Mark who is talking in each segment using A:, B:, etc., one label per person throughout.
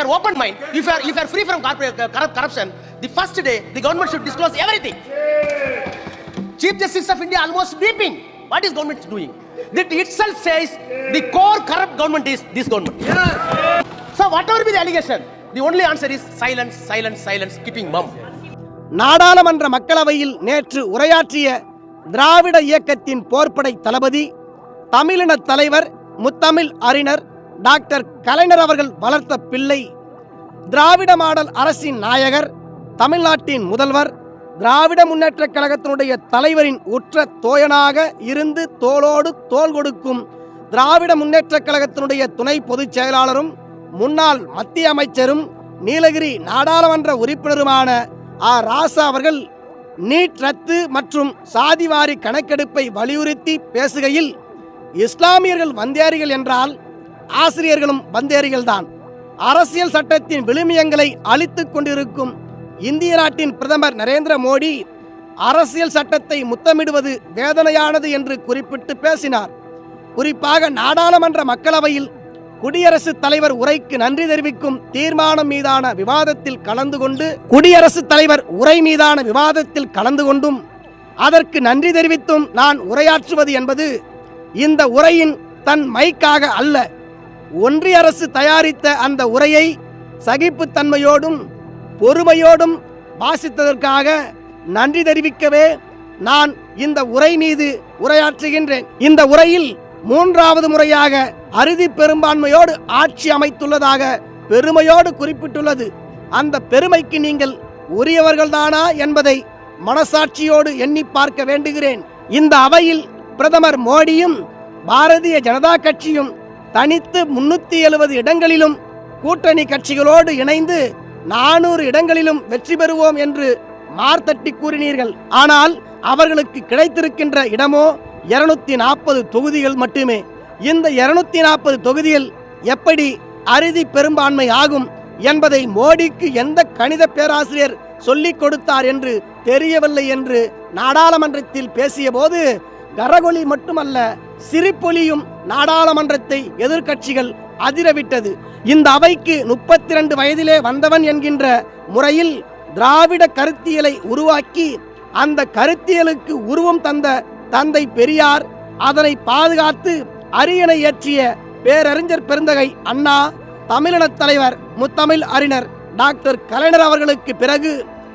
A: you are open mind, if you are if you are free from corporate, uh, corrupt, corruption, the first day the government should disclose everything. Chief Justice of India almost weeping. What is government doing? That itself says the core corrupt government is this government. So whatever be the allegation, the only answer is silence, silence, silence, keeping mum.
B: நாடாளுமன்ற மக்களவையில் நேற்று உரையாற்றிய திராவிட இயக்கத்தின் போர்ப்படை தளபதி தமிழின தலைவர் முத்தமிழ் அறிஞர் doctor கலைஞர் அவர்கள் வளர்த்த பிள்ளை திராவிட மாடல் அரசின் நாயகர் தமிழ்நாட்டின் முதல்வர் திராவிட முன்னேற்றக் கழகத்தினுடைய தலைவரின் உற்ற தோயனாக இருந்து தோளோடு தோல் கொடுக்கும் திராவிட முன்னேற்றக் கழகத்தினுடைய துணை பொதுச் செயலாளரும் முன்னாள் மத்திய அமைச்சரும் நீலகிரி நாடாளுமன்ற உறுப்பினருமான ஆ. ராசா அவர்கள் நீட் ரத்து மற்றும் சாதிவாரி கணக்கெடுப்பை வலியுறுத்தி பேசுகையில் இஸ்லாமியர்கள் வந்தியாரிகள் என்றால் ஆசிரியர்களும் வந்தேரிகள்தான் அரசியல் சட்டத்தின் விழுமியங்களை அழித்து கொண்டிருக்கும் இந்திய நாட்டின் பிரதமர் நரேந்திர மோடி அரசியல் சட்டத்தை முத்தமிடுவது வேதனையானது என்று குறிப்பிட்டு பேசினார். குறிப்பாக நாடாளுமன்ற மக்களவையில் குடியரசுத் தலைவர் உரைக்கு நன்றி தெரிவிக்கும் தீர்மானம் மீதான விவாதத்தில் கலந்து கொண்டு குடியரசுத் தலைவர் உரை மீதான விவாதத்தில் கலந்து கொண்டும் அதற்கு நன்றி தெரிவித்தும் நான் உரையாற்றுவது என்பது இந்த உரையின் தன் மைக்காக அல்ல. ஒன்றிய அரசு தயாரித்த அந்த உரையை சகிப்புத்தன்மையோடும் பொறுமையோடும் வாசித்ததற்காக நன்றி தெரிவிக்கவே நான் இந்த உரை மீது உரையாற்றுகின்றேன். இந்த உரையில் மூன்றாவது முறையாக அறுதி பெரும்பான்மையோடு ஆட்சி அமைத்துள்ளதாக பெருமையோடு குறிப்பிட்டுள்ளது. அந்த பெருமைக்கு நீங்கள் உரியவர்கள்தானா என்பதை மனசாட்சியோடு எண்ணி பார்க்க வேண்டுகிறேன். இந்த அவையில் பிரதமர் மோடியும் பாரதிய ஜனதா கட்சியும் தனித்து முன்னூத்தி எழுபது இடங்களிலும் கூட்டணி கட்சிகளோடு இணைந்து நானூறு இடங்களிலும் வெற்றி பெறுவோம் என்று மார்த்தட்டி கூறினீர்கள். ஆனால் அவர்களுக்கு கிடைத்திருக்கின்ற இடமோ இருநூத்தி நாற்பது தொகுதிகள் மட்டுமே. இந்த இருநூத்தி நாற்பது தொகுதியில் எப்படி அறுதி பெரும்பான்மை ஆகும் என்பதை மோடிக்கு எந்த கணித பேராசிரியர் சொல்லிக் கொடுத்தார் என்று தெரியவில்லை என்று நாடாளுமன்றத்தில் பேசியபோது கரகொலி மட்டுமல்ல சிரிப்பொலியும் நாடாளுமன்றத்தை எதிர்க்கட்சிகள் அதிரவிட்டது. இந்த அவைக்கு முப்பத்தி ரெண்டு வயதிலே வந்தவன் என்கின்ற முறையில் திராவிட கருத்தியலை உருவாக்கி அந்த கருத்தியலுக்கு உருவம் தந்த தந்தை பெரியார் அதனை பாதுகாத்து அரியணை ஏற்றிய பேரறிஞர் பெருந்தகை அண்ணா தமிழினத் தலைவர் முத்தமிழ் அறிஞர் டாக்டர் கலைஞர் அவர்களுக்கு பிறகு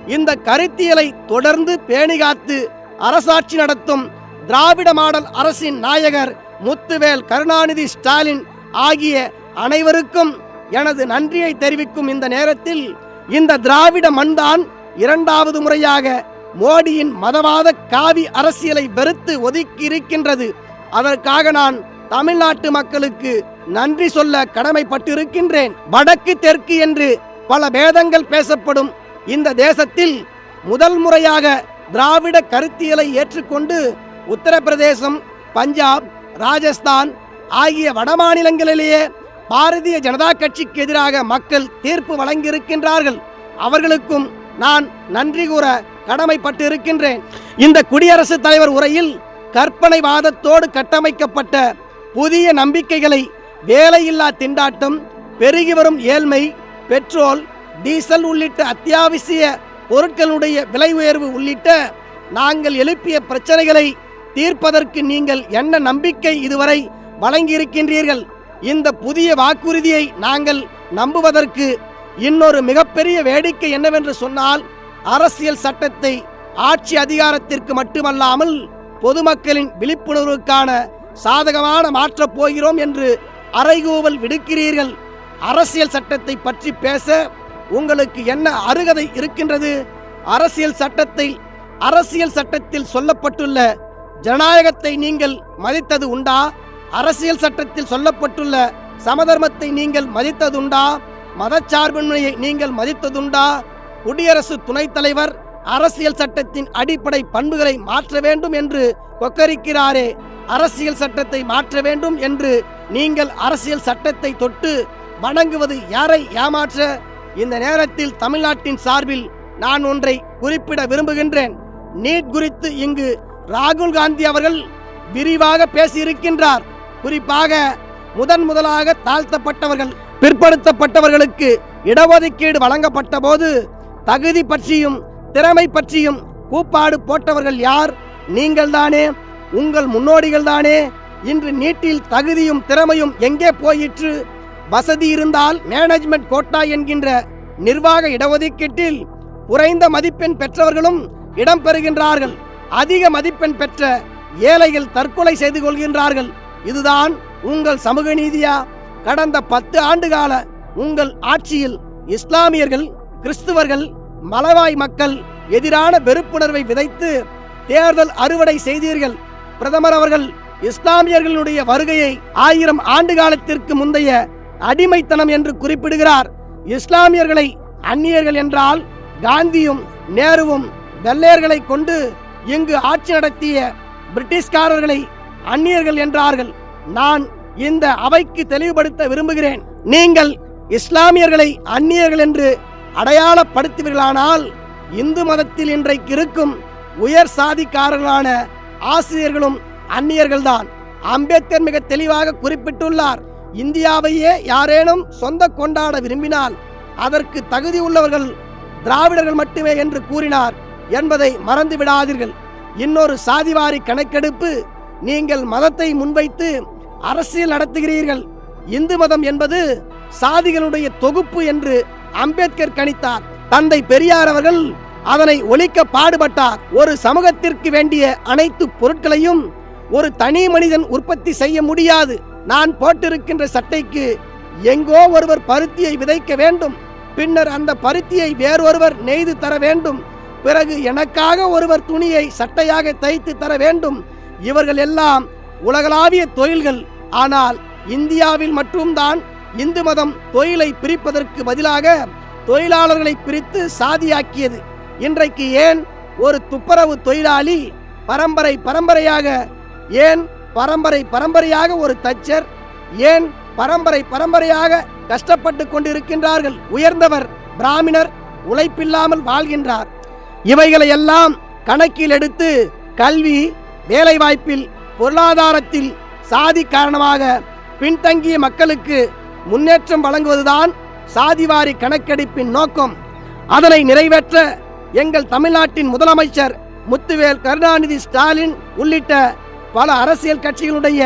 B: இந்த கருத்தியலை தொடர்ந்து பேணிகாத்து அரசாட்சி நடத்தும் திராவிட மாடல் அரசின் நாயகர் முத்துவேல் கருணாநிதி ஸ்டாலின் ஆகிய அனைவருக்கும் எனது நன்றியை தெரிவிக்கும் இந்த நேரத்தில் இந்த திராவிட மண்தான் இரண்டாவது முறையாக மோடியின் மதவாத காவி அரசியலை வெறுத்து ஒதுக்கி இருக்கின்றது. அதற்காக நான் தமிழ்நாட்டு மக்களுக்கு நன்றி சொல்ல கடமைப்பட்டிருக்கின்றேன். வடக்கு தெற்கு என்று பல பேதங்கள் பேசப்படும் இந்த தேசத்தில் முதல் முறையாக திராவிட கருத்தியலை ஏற்றுக்கொண்டு உத்தரப்பிரதேசம் பஞ்சாப் ராஜஸ்தான் ஆகிய வடமாநிலங்களிலேயே பாரதிய ஜனதா கட்சிக்கு எதிராக மக்கள் தீர்ப்பு வழங்கியிருக்கின்றார்கள். அவர்களுக்கும் நான் நன்றி கூற கடமைப்பட்டு இருக்கின்றேன் இந்த குடியரசுத் தலைவர் உரையில் கற்பனை வாதத்தோடு கட்டமைக்கப்பட்ட புதிய நம்பிக்கைகளை வேலையில்லா திண்டாட்டம் பெருகி வரும் ஏழ்மை பெட்ரோல் டீசல் உள்ளிட்ட அத்தியாவசிய பொருட்களுடைய விலை உயர்வு உள்ளிட்ட நாங்கள் எழுப்பிய பிரச்சனைகளை தீர்ப்பதற்கு நீங்கள் என்ன நம்பிக்கை இதுவரை வழங்கியிருக்கின்றீர்கள்? இந்த புதிய வாக்குறுதியை நாங்கள் நம்புவதற்கு இன்னொரு மிகப்பெரிய வேடிக்கை என்னவென்று சொன்னால் அரசியல் சட்டத்தை ஆட்சி அதிகாரத்திற்கு மட்டுமல்லாமல் பொதுமக்களின் விழிப்புணர்வுக்கான சாதகமான மாற்றப் போகிறோம் என்று அறைகூவல் விடுக்கிறீர்கள். அரசியல் சட்டத்தை பற்றி பேச உங்களுக்கு என்ன அருகதை இருக்கின்றது? அரசியல் சட்டத்தை அரசியல் சட்டத்தில் சொல்லப்பட்டுள்ள ஜனநாயகத்தை நீங்கள் மதித்தது உண்டா? அரசியல் சட்டத்தில் சொல்லப்பட்டுள்ள சமதர்மத்தை நீங்கள் மதித்ததுண்டா மதச்சார்பின்மையை நீங்கள் மதித்ததுண்டா குடியரசு துணைத் தலைவர் அரசியல் சட்டத்தின் அடிப்படை பண்புகளை மாற்ற வேண்டும் என்று கொக்கரிக்கிறாரே. அரசியல் சட்டத்தை மாற்ற வேண்டும் என்று நீங்கள் அரசியல் சட்டத்தை தொட்டு வணங்குவது யாரை ஏமாற்ற? இந்த நேரத்தில் தமிழ்நாட்டின் சார்பில் நான் ஒன்றை குறிப்பிட விரும்புகின்றேன். நீட் குறித்து இங்கு ராகுல் காந்தி அவர்கள் விரிவாக பேசியிருக்கின்றார். குறிப்பாக முதன் முதலாக தாழ்த்தப்பட்டவர்கள் பிற்படுத்தப்பட்டவர்களுக்கு இடஒதுக்கீடு வழங்கப்பட்ட போது தகுதி பற்றியும் திறமை பற்றியும் கூப்பாடு போட்டவர்கள் யார்? நீங்கள்தானே? உங்கள் முன்னோடிகள் தானே இன்று நீட்டில் தகுதியும் திறமையும் எங்கே போயிற்று? வசதி இருந்தால் மேனேஜ்மெண்ட் கோட்டா என்கின்ற நிர்வாக இடஒதுக்கீட்டில் குறைந்த மதிப்பெண் பெற்றவர்களும் இடம்பெறுகின்றார்கள் அதிக மதிப்பெண் பெற்ற ஏழைகள் தற்கொலை செய்து கொள்கின்றார்கள். இதுதான் உங்கள் சமூக நீதியா? கடந்த பத்து ஆண்டுகால உங்கள் ஆட்சியில் இஸ்லாமியர்கள் கிறிஸ்துவர்கள் மலவாய் மக்கள் எதிரான வெறுப்புணர்வை விதைத்து தேர்தல் அறுவடை செய்தீர்கள். பிரதமர் அவர்கள் இஸ்லாமியர்களுடைய வருகையை ஆயிரம் ஆண்டு காலத்திற்கு முந்தைய அடிமைத்தனம் என்று குறிப்பிடுகிறார். இஸ்லாமியர்களை அந்நியர்கள் என்றால் காந்தியும் நேருவும் வெள்ளையர்களை கொண்டு இங்கு ஆட்சி நடத்திய பிரிட்டிஷ்காரர்களை அந்நியர்கள் என்றார்கள். நான் இந்த அவைக்கு தெளிவுபடுத்த விரும்புகிறேன். நீங்கள் இஸ்லாமியர்களை அந்நியர்கள் என்று அடையாளப்படுத்துவீர்களானால் இந்து மதத்தில் இன்றைக்கு இருக்கும் உயர் சாதிக்காரர்களான ஆசிரியர்களும் அந்நியர்கள்தான். அம்பேத்கர் மிக தெளிவாக குறிப்பிட்டுள்ளார் இந்தியாவையே யாரேனும் சொந்த கொண்டாட விரும்பினால் அதற்கு தகுதி உள்ளவர்கள் திராவிடர்கள் மட்டுமே என்று கூறினார். என்பதை மறந்து விடாதீர்கள். இன்னொரு சாதிவாரி கணக்கெடுப்பு நீங்கள் மதத்தை முன்வைத்து அரசியல் நடத்துகிறீர்கள். இந்து மதம் என்பது சாதிகளுடைய தொகுப்பு என்று அம்பேத்கர் கணித்தார். தந்தை பெரியார் அவர்கள் அதனை ஒழிக்க பாடுபட்டார். ஒரு சமூகத்திற்கு வேண்டிய அனைத்து பொருட்களையும் ஒரு தனி மனிதன் உற்பத்தி செய்ய முடியாது. நான் போட்டிருக்கின்ற சட்டைக்கு எங்கோ ஒருவர் பருத்தியை விதைக்க வேண்டும். பின்னர் அந்த பருத்தியை வேறொருவர் நெய்து தர வேண்டும். பிறகு எனக்காக ஒருவர் துணியை சட்டையாக தைத்து தர வேண்டும். இவர்கள் எல்லாம் உலகளாவிய தொழில்கள். ஆனால் இந்தியாவில் மட்டும்தான் இந்து மதம் தொழிலை பிரிப்பதற்கு பதிலாக தொழிலாளர்களை பிரித்து சாதியாக்கியது. இன்றைக்கு ஏன் ஒரு துப்புரவு தொழிலாளி பரம்பரை பரம்பரையாக ஏன் பரம்பரை பரம்பரையாக ஒரு தச்சர் ஏன் பரம்பரை பரம்பரையாக கஷ்டப்பட்டு கொண்டிருக்கின்றார்கள்? உயர்ந்தவர் பிராமணர் உழைப்பில்லாமல் வாழ்கின்றார். இவைகளை எல்லாம் கணக்கில் எடுத்து கல்வி வேலைவாய்ப்பில் பொருளாதாரத்தில் சாதி காரணமாக பின்தங்கிய மக்களுக்கு முன்னேற்றம் வழங்குவதுதான் சாதிவாரி கணக்கெடுப்பின் நோக்கம். அதனை நிறைவேற்ற எங்கள் தமிழ்நாட்டின் முதலமைச்சர் முத்துவேல் கருணாநிதி ஸ்டாலின் உள்ளிட்ட பல அரசியல் கட்சிகளுடைய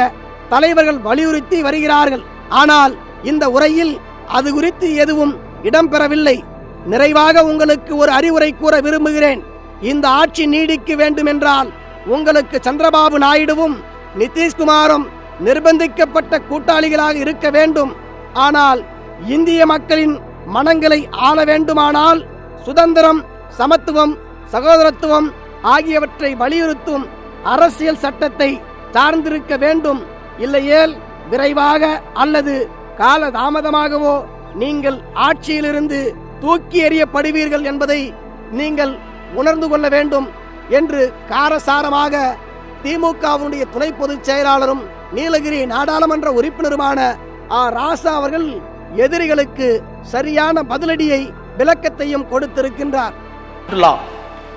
B: தலைவர்கள் வலியுறுத்தி வருகிறார்கள். ஆனால் இந்த உரையில் அது குறித்து எதுவும் இடம்பெறவில்லை. நிறைவாக உங்களுக்கு ஒரு அறிவுரை கூற விரும்புகிறேன். இந்த ஆட்சி நீடிக்க வேண்டும் என்றால் உங்களுக்கு சந்திரபாபு நாயுடுவும் நிதிஷ்குமாரும் நிர்பந்திக்கப்பட்ட கூட்டாளிகளாக இருக்க வேண்டும். ஆனால் இந்திய மக்களின் மனங்களை ஆள வேண்டுமானால் சுதந்திரம் சமத்துவம் சகோதரத்துவம் ஆகியவற்றை வலியுறுத்தும் அரசியல் சட்டத்தை சார்ந்திருக்க வேண்டும். இல்லையேல் விரைவாக அல்லது கால தாமதமாகவோ நீங்கள் ஆட்சியிலிருந்து தூக்கி எறியப்படுவீர்கள் என்பதை நீங்கள் உணர்ந்து கொள்ள வேண்டும் என்று காரசாரமாக திமுகவினுடைய துணை பொதுச் செயலாளரும் நீலகிரி நாடாளுமன்ற உறுப்பினருமான ஆ ராசா அவர்கள் எதிரிகளுக்கு சரியான பதிலடியை விளக்கத்தையும் கொடுத்திருக்கின்றார்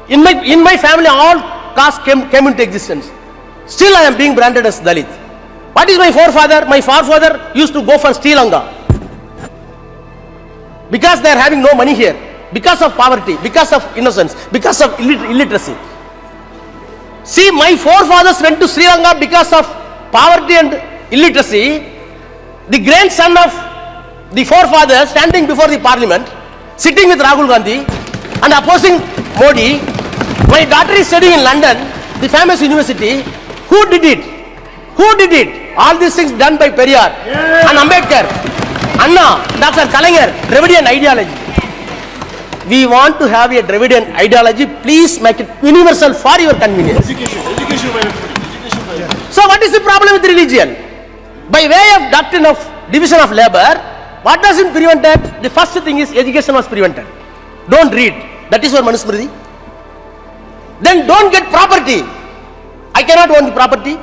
A: In my, in my family, all castes came, came into existence. Still, I am being branded as Dalit. What is my forefather? My forefather used to go for Sri Lanka. Because they are having no money here. Because of poverty, because of innocence, because of illit- illiteracy. See, my forefathers went to Sri Lanka because of poverty and illiteracy. The grandson of the forefather standing before the parliament, sitting with Rahul Gandhi and opposing Modi. My daughter is studying in London, the famous university. Who did it? Who did it? All these things done by Periyar and Ambedkar, Anna, Dr. Kalanger, Dravidian ideology. We want to have a Dravidian ideology. Please make it universal for your convenience.
C: Education, education education.
A: So, what is the problem with religion? By way of doctrine of division of labor, what does it prevented? The first thing is education was prevented. Don't read. That is your Manusmriti. Then don't get property. I cannot own the property.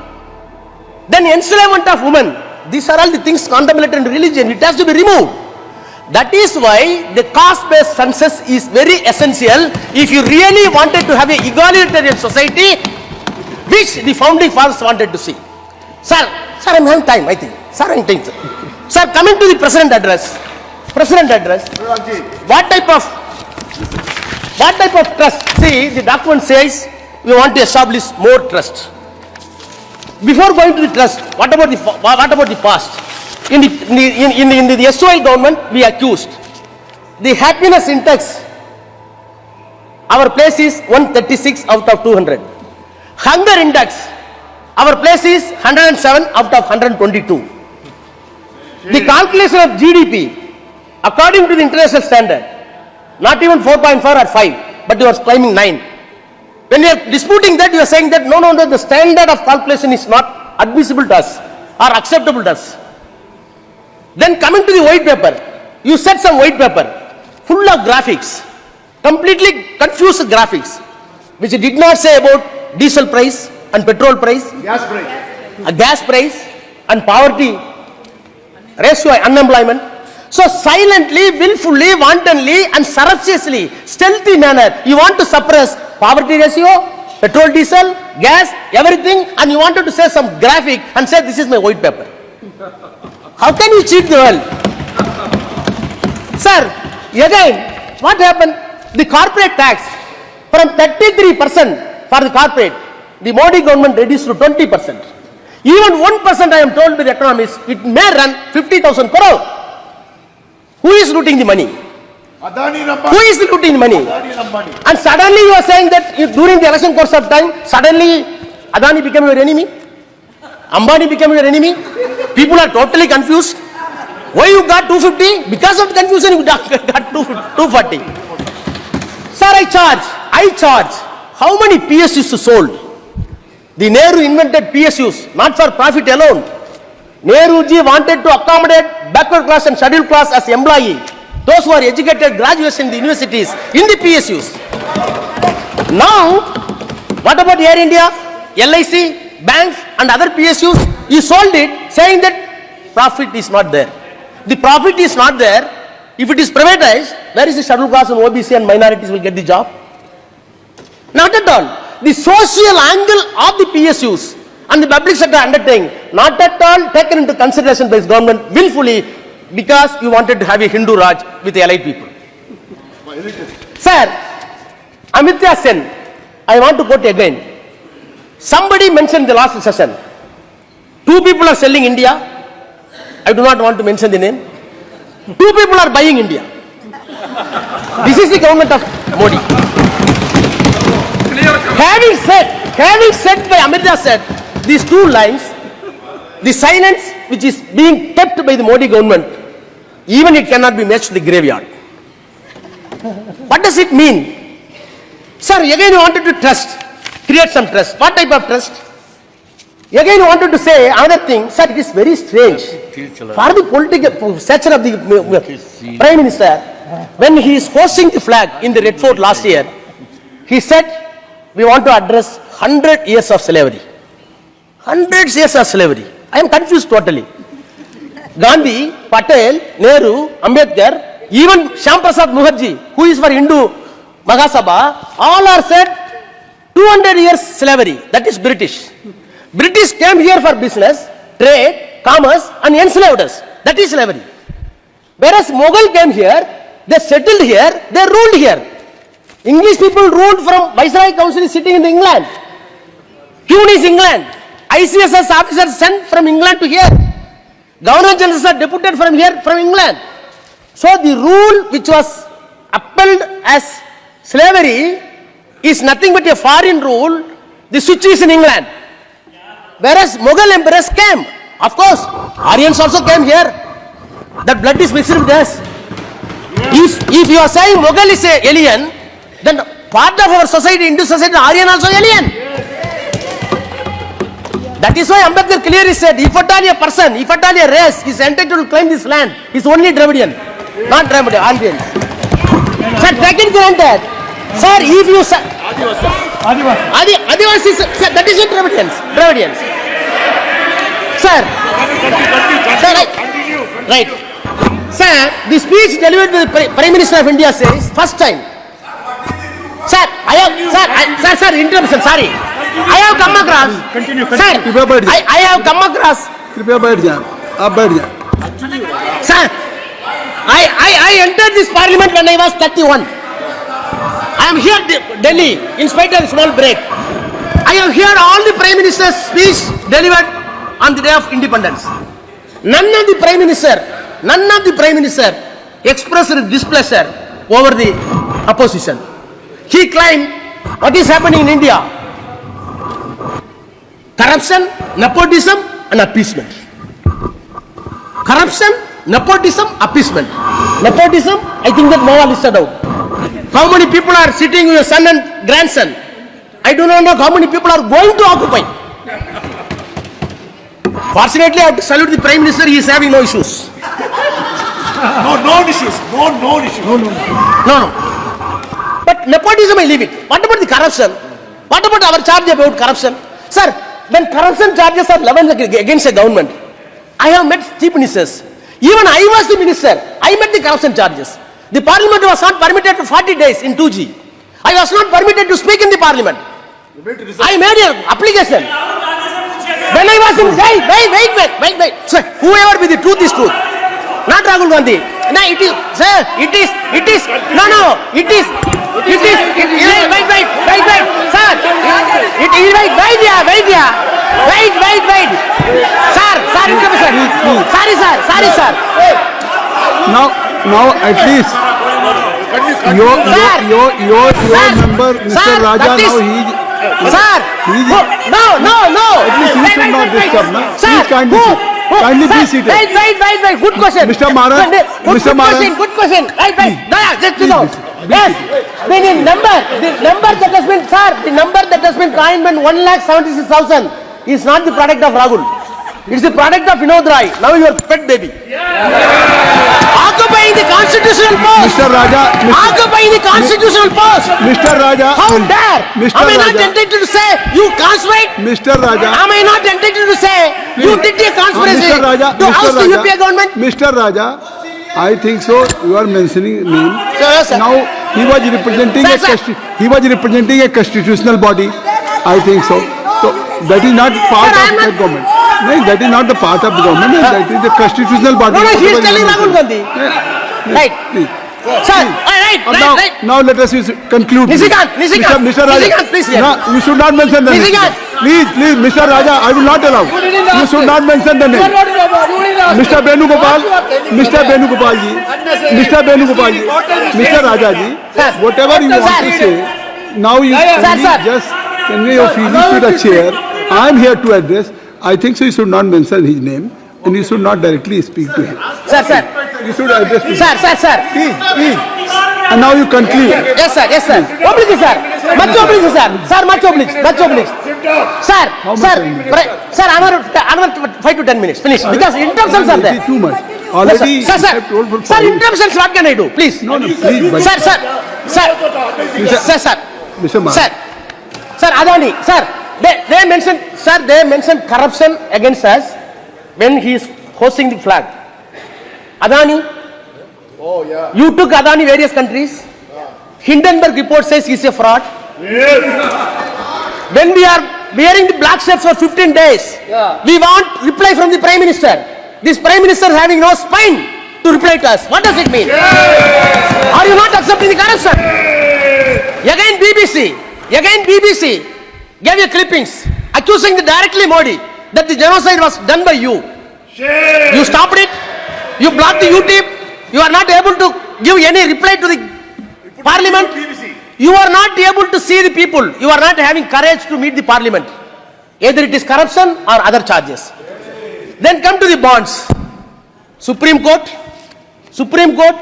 A: Then enslavement of women. These are all the things contemplated in religion. It has to be removed. That is why the caste-based census is very essential if you really wanted to have an egalitarian society which the founding fathers wanted to see. Sir, sir, I'm having time, I think. Sir, I'm time. Sir, Sir, coming to the president address, president address, what type of, what type of trust? See, the document says, we want to establish more trust. Before going to the trust, what about the, what about the past? In the, in the, in the, in the SOI government, we accused. The happiness index, our place is 136 out of 200. Hunger index, our place is 107 out of 122. The calculation of GDP, according to the international standard, not even 4.4 or 5, but you are claiming 9. When you are disputing that, you are saying that no, no, no, the standard of calculation is not admissible to us or acceptable to us. Then coming to the white paper, you said some white paper full of graphics, completely confused graphics, which did not say about diesel price and petrol price,
C: Gas break.
A: a gas price and poverty ratio unemployment. So silently, willfully, wantonly and surreptitiously, stealthy manner, you want to suppress poverty ratio, petrol, diesel, gas, everything and you wanted to say some graphic and say this is my white paper. How can you cheat the world? Sir, again, what happened? The corporate tax from 33% for the corporate, the Modi government reduced to 20%. Even 1% I am told by the economists, it may run 50,000 crore. Who is looting the money? Who
C: Ambani.
A: looting money? And suddenly you are saying that if during the election course of time, suddenly Adani became your enemy? Ambani became your enemy? People are totally confused. Why you got 250? Because of the confusion you got got 240. Sir, I charge, I charge. How many PSUs sold? The Nehru invented PSUs, not for profit alone. Nehruji wanted to accommodate backward class and scheduled class as employee. Those who are educated graduates in the universities, in the PSUs. Now, what about Air India, LIC, banks and other PSUs? You sold it saying that profit is not there. The profit is not there. If it is privatized, where is the scheduled class and OBC and minorities will get the job? Not at all. The social angle of the PSUs and the public sector undertaking, not at all taken into consideration by this government willfully because you wanted to have a Hindu Raj with the allied people. Sir, Amitya Sen, I want to quote again. Somebody mentioned the last session. Two people are selling India. I do not want to mention the name. Two people are buying India. This is the government of Modi. Having said, having said by Amitya said, these two lines, the silence which is being kept by the Modi government, even it cannot be matched to the graveyard. What does it mean? Sir, again you wanted to trust, create some trust. What type of trust? Again you wanted to say another thing, sir, it is very strange. For the political stature of the uh, uh, Prime Minister, when he is hosting the flag in the Red Fort last year, he said, we want to address 100 years of slavery. 100 years of slavery. I am confused totally. Gandhi, Patel, Nehru, Ambedkar, even Shyam Prasad Mukherjee, who is for Hindu Mahasabha, all are said 200 years slavery. That is British. British came here for business, trade, commerce and enslaved us. That is slavery. Whereas Mughal came here, they settled here, they ruled here. English people ruled from Viceroy Council sitting in England. Tune is England. ICSS officers sent from England to here. Governor generals are deputed from here, from England. So the rule which was upheld as slavery is nothing but a foreign rule. The switch is in England. Whereas Mughal emperors came. Of course, Aryans also came here. That blood is mixed with us. If, if you are saying Mughal is a alien, then part of our society, Hindu society, Aryan also alien. That is why Ambedkar clearly said, if at all a person, if at all a race is entitled to claim this land, is only Dravidian, not Dravidian, Aryan. Sir, take it granted. Sir, if you say, Adi, Adivasis, sir, that is not Dravidians, Dravidians. Sir, sir, right, right. Sir, the speech delivered by the Prime Minister of India says, first time. Sir, I have, sir, I, sir, sir, interruption, sorry. I have come across.
C: Continue,
A: Sir,
B: कृपया बैठ जाइए।
A: I, I have come across,
B: कृपया बैठ जाएं आप बैठ जाएं
A: sir, I, I, I entered this parliament when I was 31. I am here De- Delhi in spite of small break. I have heard all the prime minister's speech delivered on the day of independence. None of the prime minister, none of the prime minister expressed displeasure over the opposition. He claimed what is happening in India? Corruption, nepotism and appeasement. Corruption, nepotism, appeasement. Nepotism, I think that Noah listed out. How many people are sitting with your son and grandson? I do not know how many people are going to occupy. Fortunately, I have to salute the Prime Minister, he is having no issues.
C: No, no issues. No, no issues. No, no.
A: No, no. But nepotism, I leave it. What about the corruption? What about our charge about corruption? Sir, when corruption charges are leveled against a government, I have met chief ministers. Even I was the minister. I met the corruption charges. The parliament was not permitted for 40 days in 2G. I was not permitted to speak in the parliament. I made an application. When I was in, wait, wait, wait, wait, wait, wait. Sir, whoever be the truth is truth. Not Rahul Gandhi. No, it is, sir, it is, it is, no, no, it is, it is, it, wait, wait, wait, wait, wait, sir. It is, wait, wait, yeah, wait, yeah. Wait, wait, wait. Sir, sir, interruption. Sorry, sir, sorry, sir.
D: Now, now at least your, your, your, your, your member, Mr. Raja, now he,
A: Sir, who- no, no, no.
D: At least you
A: Wait,
D: should
A: wait,
D: not
A: wait, wait.
D: disturb, no?
A: Sir,
D: Please kindly
A: who-
D: sit.
A: who-
D: Kindly
A: sir,
D: be seated.
A: Wait, wait, wait, wait. Good question.
D: Mr. Maran,
A: Good. Question, good question. Right, right. No, yeah, just you
D: Please
A: know.
D: seated. Be
A: Yes. When in number, the number that has been, sir, the number that has been coined when one lakh seventy-six thousand is not the product of Rahul. It's the product of Vinod Rai. Now you are pet baby. Occupying the constitutional post.
D: Mr. Raja, Mr.
A: Occupying the constitutional post.
D: Mr. Raja,
A: How
D: um,
A: dare?
D: Mr.
A: Am I am not
D: Raja,
A: entitled to say you conspirate?
D: Mr. Raja, I
A: Am I not entitled to say you did a conspiracy
D: Mr. Raja,
A: to
D: Mr.
A: oust the
D: Raja,
A: UPA government?
D: Mr. Raja, I think so. You are mentioning name.
A: Sir, sir.
D: Now he was representing
A: Sir,
D: a
A: sir.
D: he was representing a constitutional body. I think so. So that is not part
A: Sir,
D: of the government. No, that is not the part of the government. That is the constitutional body.
A: No, no, he is telling Rahul. Gandhi. Right.
D: Please.
A: Sir, all right,
D: Uh,
A: right,
D: now,
A: right.
D: now let us use- conclude. please.
A: Nisikant, Nisikant,
D: Mr. Mr. Raja,
A: please hear.
D: No, you should not mention the name. Please, please, Mr. Raja, I will not allow. You should not mention the name. Mr. Venugopal, Mr. Venugopal ji, Mr. Venugopal ji, Mr. Raja ji,
A: Sir.
D: whatever you want to
A: Sir.
D: say, now you
A: Sir,
D: kindly
A: sir.
D: just convey your feelings to the chair. I am here to address. I think so you should not mention his name and you should not directly speak to him.
A: Sir, sir,
D: You should address to him.
A: sir, sir, sir.
D: Please. And now you conclude.
A: Yes, sir, yes, sir. Oblige, sir. Much oblige, sir. Sir, much oblige, much oblige. Sir, sir, sir, another, five to ten minutes, finish. Because interruptions are there.
D: too much. Already,
A: sir,
D: I
A: sir,
D: have told for
A: sir, sir,
D: minutes.
A: interruptions, what can I do? Please.
D: No, no, please, but-
A: Sir, sir, sir, sir, sir.
D: Mr.
A: Sir, sir, Adani, sir, they, they mentioned, sir, they mentioned corruption against us when he is hosting the flag. Adani,
C: Oh, yeah.
A: you took Adani various countries. Hindenburg report says he's a fraud. Yes. When we are wearing the black shirts for 15 days, we want reply from the Prime Minister. This Prime Minister is having no spine to reply to us. What does it mean? Are you not accepting the corruption? Again BBC, again BBC gave you clippings accusing the directly Modi that the genocide was done by you. You stopped it, you block the YouTube, you are not able to give any reply to the parliament. You are not able to see the people. You are not having courage to meet the parliament. Either it is corruption or other charges. Then come to the bonds. Supreme Court, Supreme Court,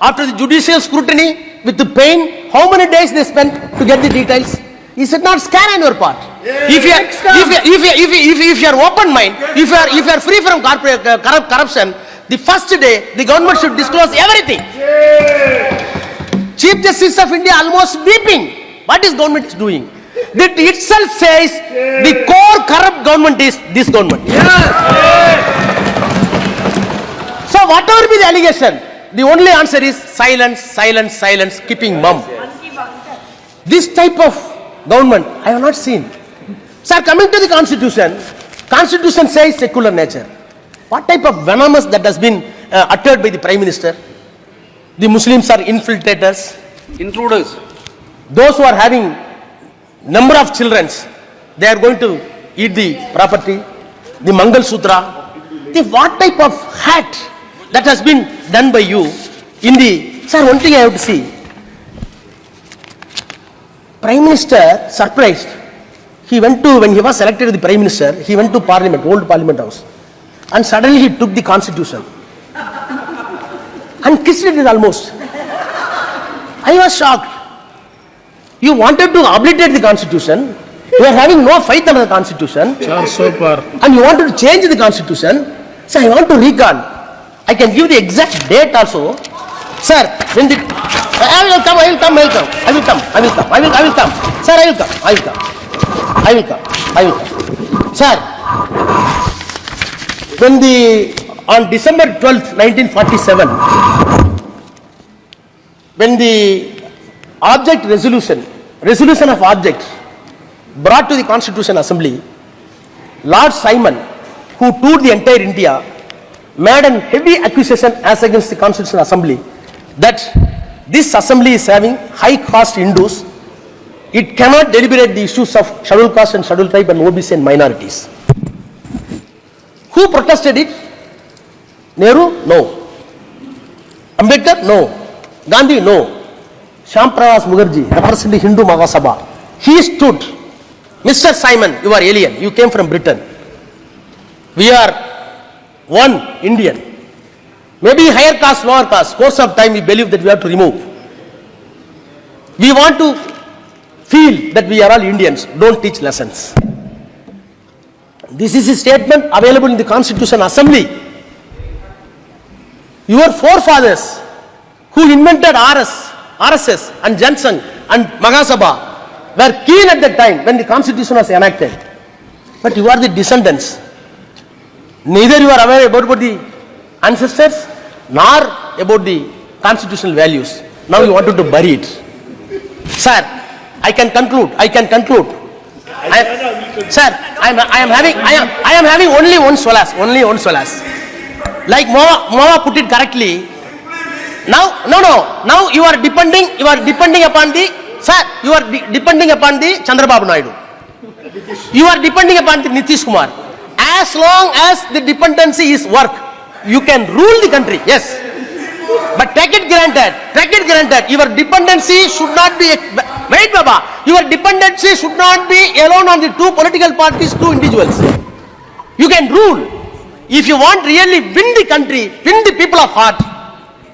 A: after the judicial scrutiny with the pain, how many days they spent to get the details? Is it not scare on your part? If you are, if you, if you, if you, if you, if you are open mind, if you are, if you are free from corporate, uh, corrupt, corruption, the first day the government should disclose everything. Chief Justice of India almost weeping. What is government is doing? That itself says the core corrupt government is this government. So whatever be the allegation, the only answer is silence, silence, silence, keeping mum. This type of government I have not seen. Sir, coming to the constitution, constitution says secular nature. What type of venomous that has been uh, uttered by the prime minister? The Muslims are infiltrators.
E: Intruders.
A: Those who are having number of children, they are going to eat the property. The Mangal Sutra. The what type of hat that has been done by you in the sir? One thing I have to see. Prime Minister surprised. He went to when he was selected the Prime Minister. He went to Parliament, old Parliament House, and suddenly he took the Constitution and kissed it almost. I was shocked. You wanted to obliterate the constitution. You are having no faith on the constitution. And you wanted to change the constitution. So I want to recall. I can give the exact date also. Sir, when the I will come, I will come, I will come, I will come, I will come, I will, I will come. Sir, I will come, I will come, I will come, I will come. Sir, when the on December 12th, 1947, when the object resolution, resolution of object brought to the Constitution Assembly, Lord Simon, who toured the entire India, made an heavy accusation as against the Constitution Assembly that this assembly is having high caste Hindus. It cannot deliberate the issues of scheduled caste and scheduled tribe and OBC and minorities. Who protested it? Nehru? No. Ambedkar? No. Gandhi? No. Shyam Pravas Mukherjee, representing Hindu Mahasabha. He stood. Mr. Simon, you are alien. You came from Britain. We are one Indian. Maybe higher caste, lower caste. Course of time, we believe that we have to remove. We want to feel that we are all Indians. Don't teach lessons. This is a statement available in the Constitution Assembly. Your forefathers who invented RS, RSS and Jansan and Mahasabha were keen at that time when the constitution was enacted. But you are the descendants. Neither you are aware about, about the ancestors nor about the constitutional values. Now you wanted to bury it. Sir, I can conclude, I can conclude. I- sir, I am, I am having, I am, I am having only one solace, only one solace. Like Moa, Moa put it correctly, now, no, no, now you are depending, you are depending upon the, sir, you are de- depending upon the Chandrababu Naidu. You are depending upon the Nitish Kumar. As long as the dependency is work, you can rule the country, yes. But take it granted, take it granted, your dependency should not be, wait Baba, your dependency should not be alone on the two political parties, two individuals. You can rule. If you want really win the country, win the people of heart,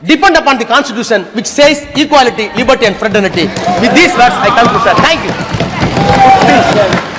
A: depend upon the constitution which says equality, liberty and fraternity. With these words, I to sir. Thank you.